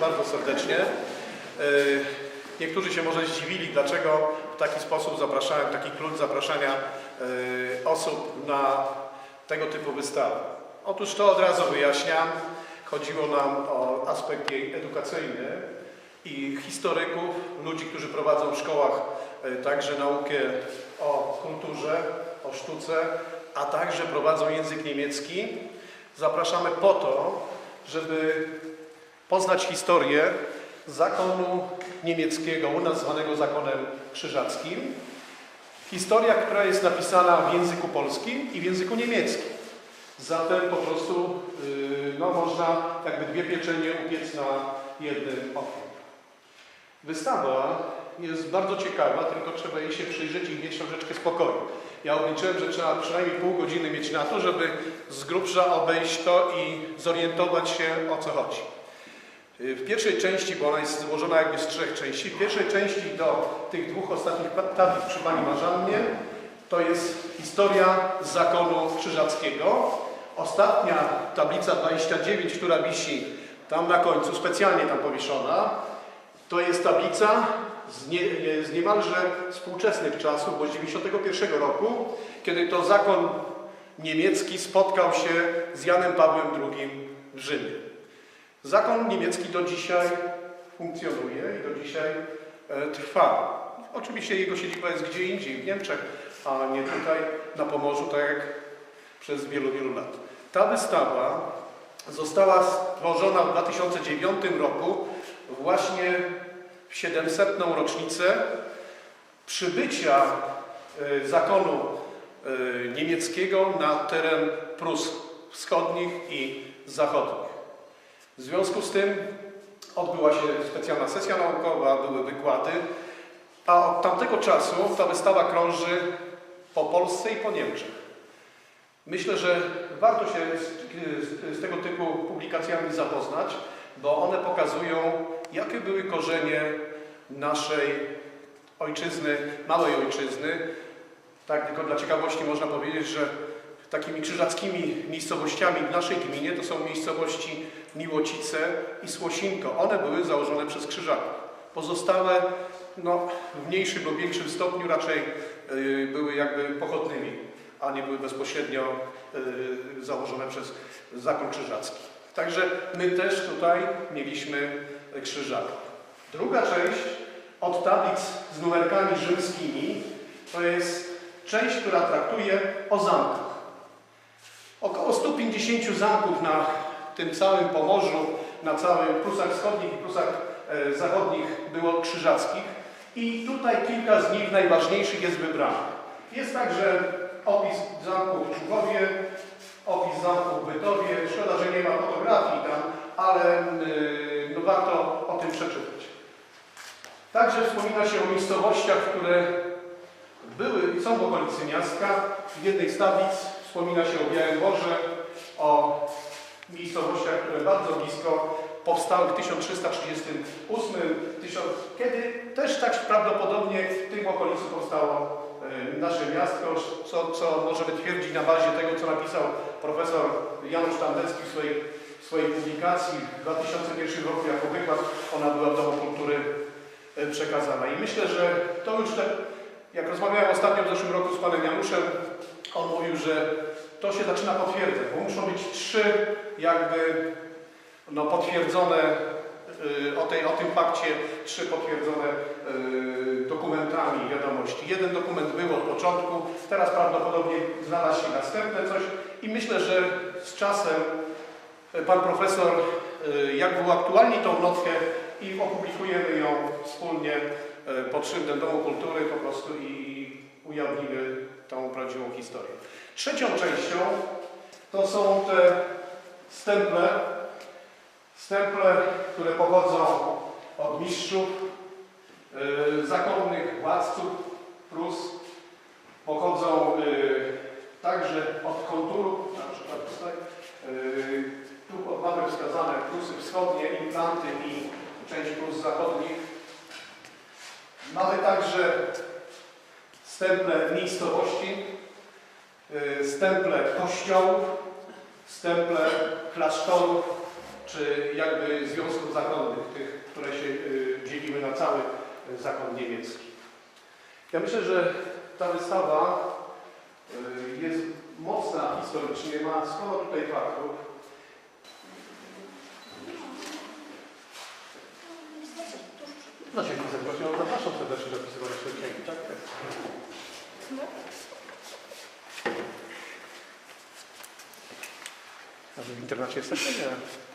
bardzo serdecznie. E, Niektórzy się może zdziwili, dlaczego w taki sposób zapraszałem, taki klucz zapraszania e, osób na tego typu wystawy. Otóż to od razu wyjaśniam. Chodziło nam o aspekt jej edukacyjny i historyków, ludzi, którzy prowadzą w szkołach e, także naukę o kulturze, o sztuce, a także prowadzą język niemiecki. Zapraszamy po to, żeby poznać historię zakonu niemieckiego, u nas zwanego zakonem krzyżackim. Historia, która jest napisana w języku polskim i w języku niemieckim. Zatem po prostu yy, no, można jakby dwie pieczenie upiec na jednym okiem. Wystawa jest bardzo ciekawa, tylko trzeba jej się przyjrzeć i mieć troszeczkę spokoju. Ja obliczyłem, że trzeba przynajmniej pół godziny mieć na to, żeby z grubsza obejść to i zorientować się o co chodzi. W pierwszej części, bo ona jest złożona jakby z trzech części, w pierwszej części do tych dwóch ostatnich tablic przy Pani Marzannie to jest historia zakonu krzyżackiego. Ostatnia tablica 29, która wisi tam na końcu, specjalnie tam powieszona, to jest tablica z, nie, z niemalże współczesnych czasów, bo z 91 roku, kiedy to zakon niemiecki spotkał się z Janem Pawłem II w Rzymie. Zakon niemiecki do dzisiaj funkcjonuje i do dzisiaj e, trwa. Oczywiście jego siedziba jest gdzie indziej, w Niemczech, a nie tutaj na Pomorzu, tak jak przez wielu, wielu lat. Ta wystawa została stworzona w 2009 roku właśnie w 700. rocznicę przybycia e, zakonu e, niemieckiego na teren Prus wschodnich i zachodnich. W związku z tym odbyła się specjalna sesja naukowa, były wykłady, a od tamtego czasu ta wystawa krąży po Polsce i po Niemczech. Myślę, że warto się z, z tego typu publikacjami zapoznać, bo one pokazują, jakie były korzenie naszej ojczyzny, małej ojczyzny. Tak, tylko dla ciekawości można powiedzieć, że takimi krzyżackimi miejscowościami w naszej gminie to są miejscowości Miłocice i Słosinko. One były założone przez krzyżaków. Pozostałe no, w mniejszym lub większym stopniu raczej y, były jakby pochodnymi, a nie były bezpośrednio y, założone przez zakon krzyżacki. Także my też tutaj mieliśmy krzyżaków. Druga część od tablic z numerkami rzymskimi to jest część, która traktuje o zamkach. Około 150 zamków na tym całym Pomorzu, na całym Prusach Wschodnich i Prusach e, Zachodnich było krzyżackich i tutaj kilka z nich najważniejszych jest wybranych. Jest także opis zamku w Czugowie, opis zamku w Bytowie. Szkoda, że nie ma fotografii tam, ale yy, no, warto o tym przeczytać. Także wspomina się o miejscowościach, które były i są w okolicy miasta. W jednej z tablic wspomina się o Białym Borze, o miejscowościach, które bardzo blisko powstały w 1338, tysiąc, kiedy też tak prawdopodobnie w tym okolicy powstało e, nasze miasto, co, co możemy twierdzić na bazie tego, co napisał profesor Janusz Tandecki w swojej, w swojej publikacji w 2001 roku jako wykład. Ona była w Domu Kultury e, przekazana. I myślę, że to już te, jak rozmawiałem ostatnio w zeszłym roku z panem Januszem, on mówił, że to się zaczyna potwierdzać, bo muszą być trzy jakby no, potwierdzone y, o, tej, o tym fakcie, trzy potwierdzone y, dokumentami wiadomości. Jeden dokument był od początku, teraz prawdopodobnie znalazł się następne coś i myślę, że z czasem y, pan profesor y, jak uaktualni tą notkę i opublikujemy ją wspólnie y, pod szyldem Domu Kultury po prostu i ujawnimy tą prawdziwą historię. Trzecią częścią to są te stemple, stemple, które pochodzą od mistrzów, yy, zakonnych władców Prus, pochodzą yy, także od konturu, na przykład tutaj, yy, tu mamy wskazane Prusy wschodnie, implanty i część Prus zachodnich. Mamy także stemple miejscowości, y, stemple kościołów, stemple klasztorów czy jakby związków zakonnych, tych, które się y, dzielimy na cały y, zakon niemiecki. Ja myślę, że ta wystawa jest mocna historycznie, ma sporo tutaj faktów. No się serdecznie, no zapraszam serdecznie do pisywania swojej księgi. Tak jest. A